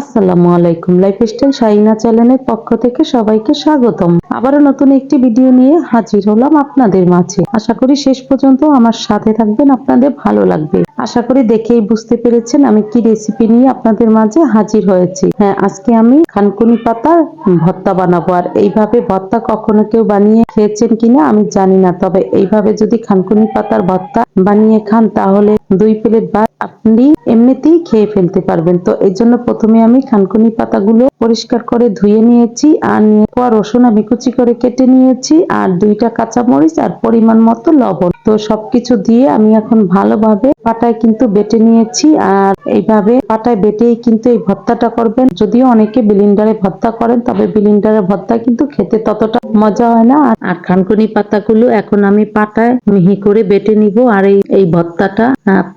আসসালামু আলাইকুম লাইফস্টাইল শাইনা চ্যানেলের পক্ষ থেকে সবাইকে স্বাগতম। আবারও নতুন একটি ভিডিও নিয়ে হাজির হলাম আপনাদের মাঝে। আশা করি শেষ পর্যন্ত আমার সাথে থাকবেন, আপনাদের ভালো লাগবে। আশা করি দেখেই বুঝতে পেরেছেন আমি কি রেসিপি নিয়ে আপনাদের মাঝে হাজির হয়েছি। হ্যাঁ আজকে আমি খানকুনি পাতার ভর্তা বানাবো। আর এইভাবে ভর্তা কখনো কেউ বানিয়ে খেয়েছেন কিনা আমি জানি না, তবে এইভাবে যদি খানকুনি পাতার ভর্তা বানিয়ে খান, তাহলে দুই প্লেট ভাত আপনি এমনিতেই খেয়ে ফেলতে পারবেন। তো এই জন্য প্রথমে আমি খানকুনি পাতাগুলো পরিষ্কার করে ধুয়ে নিয়েছি আর নিয়ে পর রসুন আমি কুচি করে কেটে নিয়েছি আর দুইটা কাঁচামরিচ আর পরিমাণ মতো লবণ। তো সবকিছু দিয়ে আমি এখন ভালোভাবে পাটায় কিন্তু বেটে নিয়েছি আর এইভাবে পাটায় বেটেই কিন্তু এই ভর্তাটা করবেন। যদিও অনেকে বিলিন্ডারে ভর্তা করেন, তবে বিলিন্ডারে ভর্তা কিন্তু খেতে ততটা মজা হয় না। আর খানকুনি পাতাগুলো এখন আমি পাটায় মিহি করে বেটে নিব। আর এই এই ভর্তাটা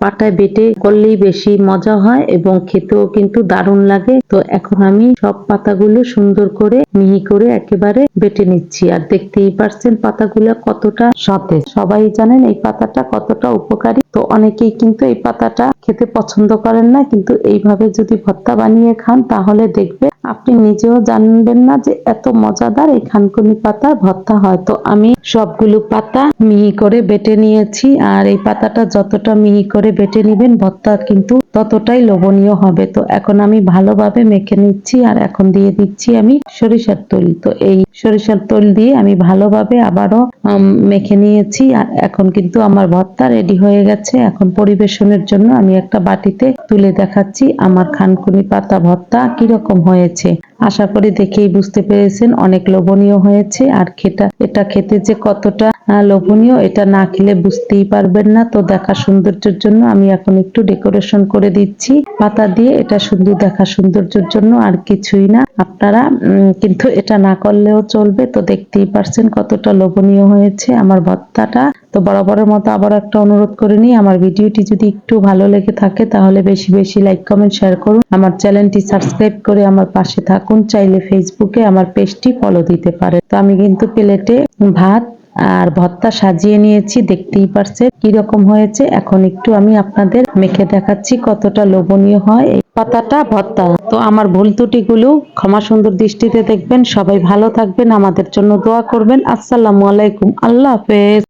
পাটায় বেটে করলেই বেশি মজা হয় এবং খেতেও কিন্তু দারুণ লাগে। তো এখন আমি সব পাতাগুলো সুন্দর করে, মিহি করে একেবারে বেটে নিচ্ছি। আর দেখতেই পারছেন পাতাগুলো কতটা সতেজ সবাই জানেন এই পাতাটা কতটা উপকারী। তো অনেকেই কিন্তু এই পাতাটা খেতে পছন্দ করেন না, কিন্তু এইভাবে যদি ভর্তা বানিয়ে খান, তাহলে দেখবে আপনি নিজেও জানবেন না যে এত মজাদার এই খানকুনি পাতার ভর্তা হয়। তো আমি সবগুলো পাতা মিহি করে বেটে নিয়েছি আর এই পাতাটা যতটা মিহি করে বেটে নিবেন ভর্তা কিন্তু ততটাই লোভনীয় হবে। তো এখন আমি ভালোভাবে মেখে নিচ্ছি আর এখন দিয়ে দিচ্ছি আমি সরিষার তেল। তো এই সরিষার তেল দিয়ে আমি ভালোভাবে আবারও মেখে নিয়েছি আর এখন কিন্তু আমার ভর্তা রেডি হয়ে গেছে। এখন পরিবেশনের জন্য আমি একটা বাটিতে তুলে দেখাচ্ছি আমার খানকুনি পাতা ভর্তা কীরকম হয়েছে। হয়েছে আশা করি দেখেই বুঝতে পেরেছেন, অনেক লোভনীয় হয়েছে। আর খেটা, এটা খেতে যে কতটা লোভনীয়, এটা না খেলে বুঝতেই পারবেন না। তো দেখা সৌন্দর্যের জন্য আমি এখন একটু ডেকোরেশন করে দিচ্ছি। পাতা দিয়ে এটা সুন্দর দেখা সৌন্দর্যের জন্য আর কিছুই না। আপনারা কিন্তু এটা না করলেও চলবে। তো দেখতেই পারছেন কতটা লোভনীয় হয়েছে আমার ভত্তাটা। তো বরাবরের মতো আবার একটা অনুরোধ করে নিই, আমার ভিডিওটি যদি একটু ভালো লেগে থাকে তাহলে বেশি বেশি লাইক, কমেন্ট, শেয়ার করুন। আমার চ্যানেলটি সাবস্ক্রাইব করে আমার পাশে থাকুন। চাইলে ফেসবুকে আমার পেজটি ফলো দিতে পারে তো আমি কিন্তু প্লেটে ভাত আর ভর্তা সাজিয়ে নিয়েছি, দেখতেই পারছে কীরকম হয়েছে। এখন একটু আমি আপনাদের মেখে দেখাচ্ছি কতটা লোভনীয় হয় এই পাতাটা, ভর্তা। তো আমার ভুল ত্রুটিগুলো ক্ষমা সুন্দর দৃষ্টিতে দেখবেন। সবাই ভালো থাকবেন, আমাদের জন্য দোয়া করবেন। আসসালামু আলাইকুম, আল্লাহ হাফেজ।